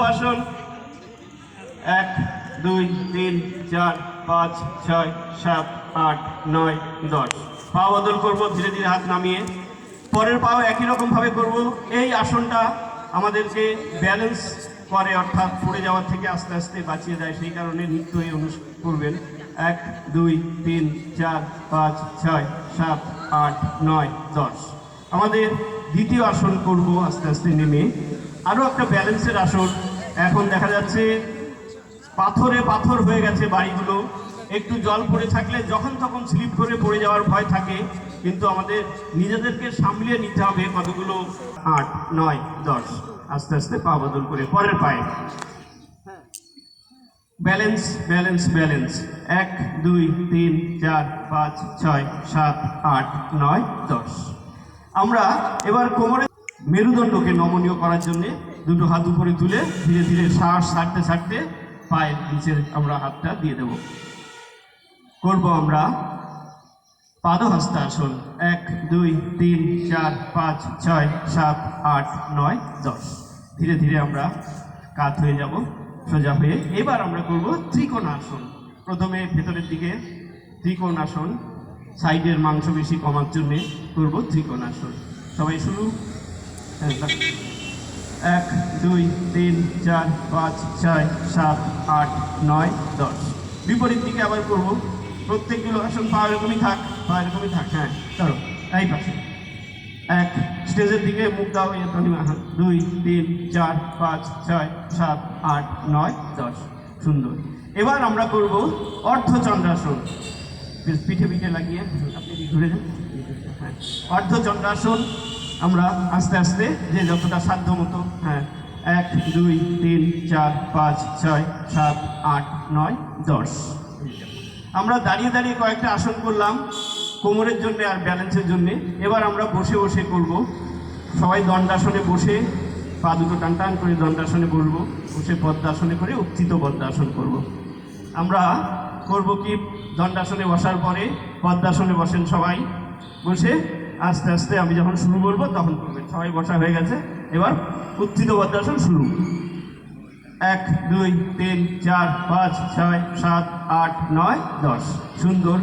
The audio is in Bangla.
আসন। এক, দুই, তিন, চার, পাঁচ, ছয়, সাত, আট, নয়, দশ। পা বদল করব, ধীরে ধীরে হাত নামিয়ে। পরের পাও একই রকম ভাবে করব। এই আসনটা আমাদেরকে ব্যালেন্স করে, অর্থাৎ পড়ে যাওয়ার থেকে আস্তে আস্তে বাঁচিয়ে দেয়। সেই কারণে নিত্য এই অনুষ্ঠ করবেন। এক, দুই, তিন, চার, পাঁচ, ছয়, সাত, আট, নয়, দশ। আমাদের দ্বিতীয় আসন করব, আস্তে আস্তে নেমে। আরও একটা ব্যালেন্সের আসন এখন দেখা যাচ্ছে পাথরে পাথর হয়ে গেছে বাড়িগুলো। একটু জল পড়ে থাকলে যখন তখন স্লিপ করে পড়ে যাওয়ার ভয় থাকে, কিন্তু আমাদের নিজেদেরকে সামলিয়ে নিতে হবে কতগুলো? আট, নয়, দশ। আস্তে আস্তে পা বদল করে পরের পায়ে। Balance balance balance. এক, দুই, তিন, চার, পাঁচ, ছয়, সাত, আট, নয়, দশ। আমরা এবার কোমরে মেরুদণ্ডকে নমনীয় করার জন্য দুটো হাত উপরে তুলে ধীরে ধীরে শ্বাস ছাড়তে ছাড়তে পায়ের নিচে আমরা হাতটা দিয়ে দেব। করব আমরা পাদহস্তাসন। এক, দুই, তিন, চার, পাঁচ, ছয়, সাত, আট, নয়, দশ। ধীরে ধীরে আমরা কাত হয়ে যাব, সোজা হয়ে। এবার আমরা করব ত্রিকোণাসন। প্রথমে ভেতরের দিকে ত্রিকোণাসন, সাইডের মাংস বেশি কমার জন্যে করব ত্রিকোণাসন। সবাই শুরু এক, দুই, তিন, চার, পাঁচ, ছয়, সাত, আট, নয়, দশ। বিপরীত দিকে আবার করব। প্রত্যেকগুলো আসন, পা এরকমই থাক, পা এরকমই থাক হ্যাঁ চলো, এই পাশে। এক, স্টেজের দিকে মুখ দাও দুই, তিন, চার, পাঁচ, ছয়, সাত, আট, নয়, দশ। সুন্দর। এবার আমরা করব অর্ধচন্দ্রাসন। পিঠে পিঠে লাগিয়ে, আপনি ঘুরে যান? হ্যাঁ। অর্ধচন্দ্রাসন আমরা আস্তে আস্তে যে যতটা সাধ্য মতো হ্যাঁ এক, দুই, তিন, চার, পাঁচ, ছয়, সাত, আট, নয়, দশ। আমরা দাঁড়িয়ে দাঁড়িয়ে কয়েকটা আসন করলাম, কোমরের জন্য আর ব্যালেন্সের জন্য। এবার আমরা বসে বসে করব। সবাই দণ্ডাসনে বসে পা দুটো টান টান করে দণ্ডাসনে বসবো বসে পদ্মাসনে করে উত্থিত পদ্মাসন করব। আমরা করব কি? দণ্ডাসনে বসার পরে পদ্মাসনে বসেন সবাই। বসে আস্তে আস্তে আমি যখন শুরু করব, তখন করবেন সবাই বসা হয়ে গেছে। এবার উত্থিত পদ্মাসন শুরু। এক, দুই, তিন, চার, পাঁচ, ছয়, সাত, আট, নয়, দশ। সুন্দর।